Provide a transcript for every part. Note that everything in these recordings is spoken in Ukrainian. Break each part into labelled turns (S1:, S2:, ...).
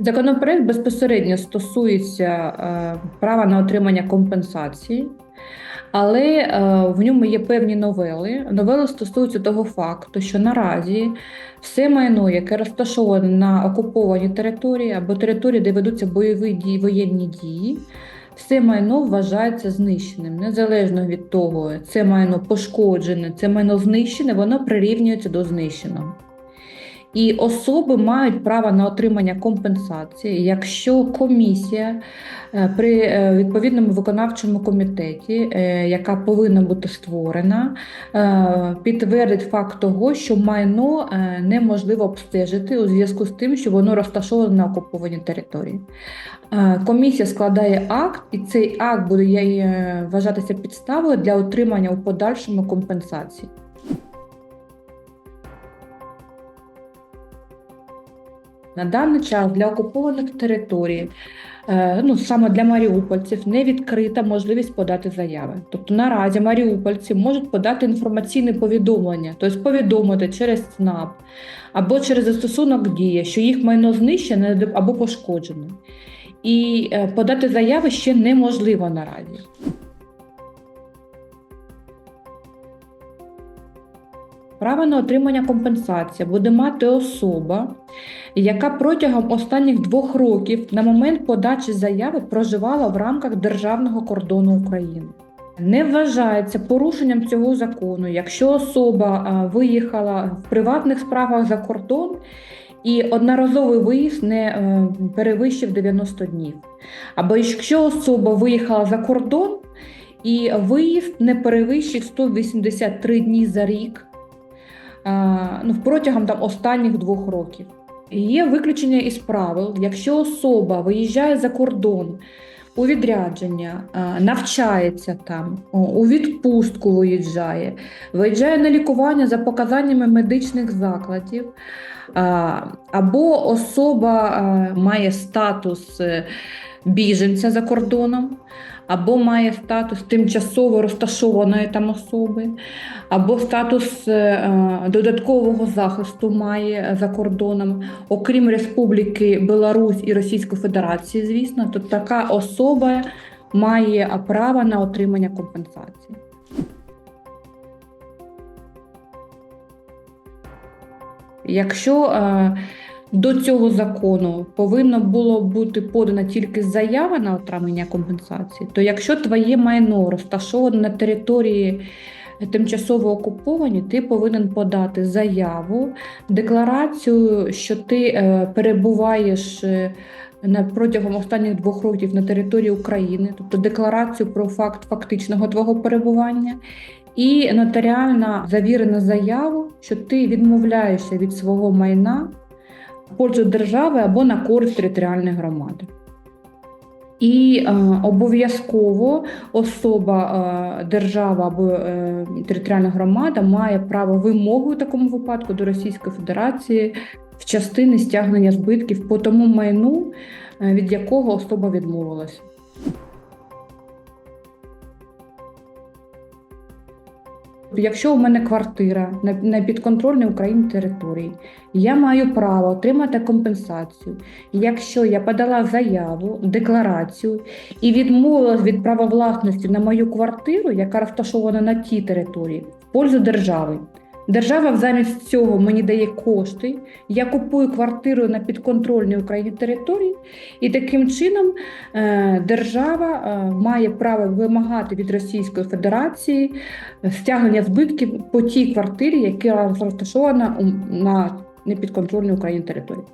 S1: Законопроект безпосередньо стосується е, права на отримання компенсації, але е, в ньому є певні новели. Новели стосуються того факту, що наразі все майно, яке розташоване на окупованій території або території, де ведуться бойові дії, воєнні дії, все майно вважається знищеним. Незалежно від того, це майно пошкоджене, це майно знищене, воно прирівнюється до знищеного. І особи мають право на отримання компенсації, якщо комісія е, при е, відповідному виконавчому комітеті, е, яка повинна бути створена, підтвердить факт того, що майно неможливо обстежити у зв'язку з тим, що воно розташоване на окупованій території. Комісія складає акт, і цей акт буде вважатися підставою для отримання у подальшому компенсації. На даний час для окупованих територій, е, ну саме для маріупольців, не відкрита можливість подати заяви. Тобто наразі маріупольці можуть подати інформаційне повідомлення, тобто повідомити через СНАП або через застосунок дія, що їх майно знищене або пошкоджене. І е, подати заяви ще неможливо наразі. Право на отримання компенсації буде мати особа, яка протягом останніх двох років на момент подачі заяви проживала в рамках державного кордону України. Не вважається порушенням цього закону, якщо особа виїхала в приватних справах за кордон і одноразовий виїзд не е, перевищив 90 днів. Або якщо особа виїхала за кордон і виїзд не перевищив 183 дні за рік ну, протягом там, останніх двох років. Є виключення із правил, якщо особа виїжджає за кордон у відрядження, навчається там, у відпустку виїжджає, виїжджає на лікування за показаннями медичних закладів, або особа має статус е, біженця за кордоном, або має статус тимчасово розташованої там особи, або статус е, е, додаткового захисту має за кордоном, окрім Республіки Білорусь і Російської Федерації, звісно, то така особа має право на отримання компенсації. Якщо е, до цього закону повинно було бути подана тільки заява на отримання компенсації, то якщо твоє майно розташоване на території тимчасово окуповані, ти повинен подати заяву, декларацію, що ти е, перебуваєш е, на протягом останніх двох років на території України, тобто декларацію про факт фактичного твого перебування. І нотаріально завірена заяву, що ти відмовляєшся від свого майна пользу держави або на користь територіальної громади. І е, обов'язково особа, е, держава або е, територіальна громада має право вимоги у такому випадку до Російської Федерації в частини стягнення збитків по тому майну, е, від якого особа відмовилася. Якщо у мене квартира на, підконтрольній Україні території, я маю право отримати компенсацію, якщо я подала заяву, декларацію і відмовилась від права власності на мою квартиру, яка розташована на тій території, в пользу держави. Держава замість цього мені дає кошти. Я купую квартиру на підконтрольній Україні території, і таким чином е, держава е, має право вимагати від Російської Федерації стягнення збитків по тій квартирі, яка розташована на непідконтрольній Україні території,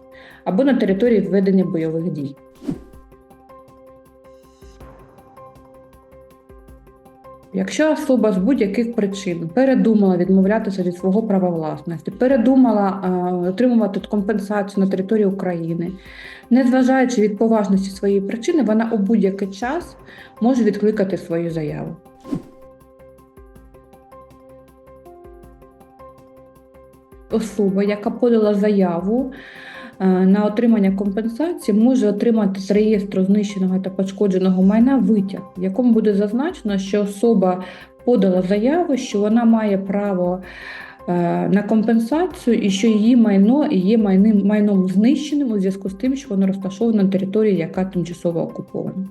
S1: або на території ведення бойових дій. Якщо особа з будь-яких причин передумала відмовлятися від свого права власності, передумала е, отримувати компенсацію на території України, незважаючи від поважності своєї причини, вона у будь-який час може відкликати свою заяву. Особа, яка подала заяву на отримання компенсації, може отримати з реєстру знищеного та пошкодженого майна витяг, в якому буде зазначено, що особа подала заяву, що вона має право е, на компенсацію і що її майно є майним майном знищеним у зв'язку з тим, що воно розташоване на території, яка тимчасово окупована.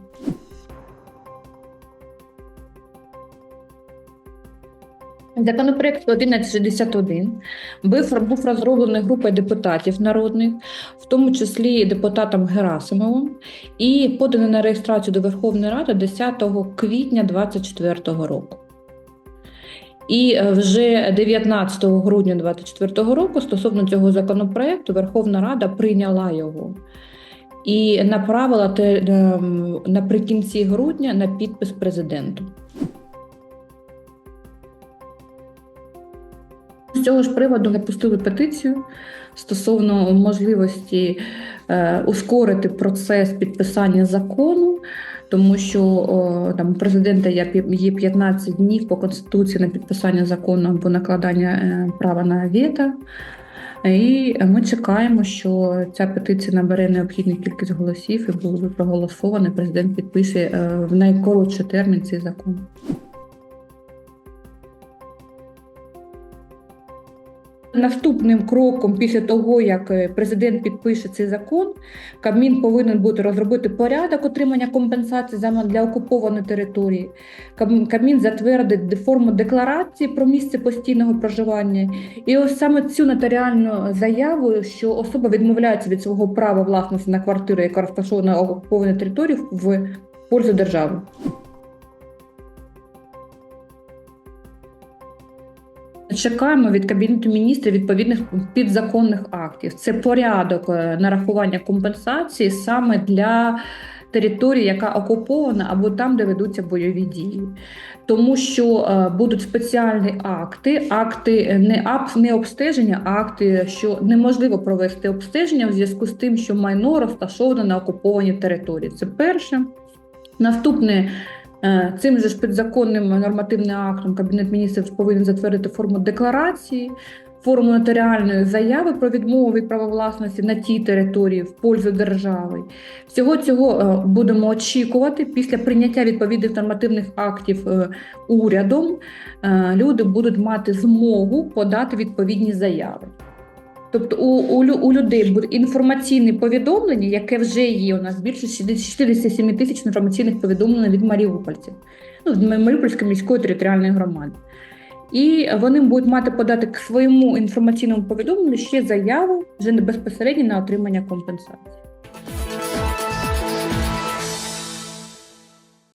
S1: Законопроект 1161 був, розроблений групою депутатів народних, в тому числі депутатом Герасимовим, і поданий на реєстрацію до Верховної Ради 10 квітня 2024 року. І е, вже 19 грудня 2024 року стосовно цього законопроекту Верховна Рада прийняла його і направила ем, наприкінці грудня на підпис президенту. Цього ж приводу запустили петицію стосовно можливості е, ускорити процес підписання закону, тому що о, там президента є пі- 15 днів по конституції на підписання закону або накладання е, права на вето. І ми чекаємо, що ця петиція набере необхідну кількість голосів і буде проголосовано. Президент підпише е, в найкоротший термін цей закон. Наступним кроком після того, як е, президент підпише цей закон, Кабмін повинен бути розробити порядок отримання компенсації для окупованої території. Каб- Кабмін затвердить форму декларації про місце постійного проживання. І ось саме цю нотаріальну заяву, що особа відмовляється від свого права власності на квартиру, яка розташована на окупованій території, в пользу держави. Чекаємо від Кабінету міністрів відповідних підзаконних актів. Це порядок е, нарахування компенсації саме для території, яка окупована, або там, де ведуться бойові дії. Тому що е, будуть спеціальні акти, акти не ап, не обстеження, а акти, що неможливо провести обстеження в зв'язку з тим, що майно розташоване на окупованій території. Це перше. Наступне Цим же ж підзаконним нормативним актом Кабінет міністрів повинен затвердити форму декларації, форму нотаріальної заяви про відмову від права власності на тій території в пользу держави. Всього цього е, будемо очікувати після прийняття відповідних нормативних актів е, урядом. е, Люди будуть мати змогу подати відповідні заяви. Тобто у, у, у людей буде інформаційне повідомлення, яке вже є у нас більше 67 тисяч інформаційних повідомлень від маріупольців, ну, Маріупольської міської територіальної громади. І вони будуть мати подати к своєму інформаційному повідомленню ще заяву вже безпосередньо на отримання компенсації.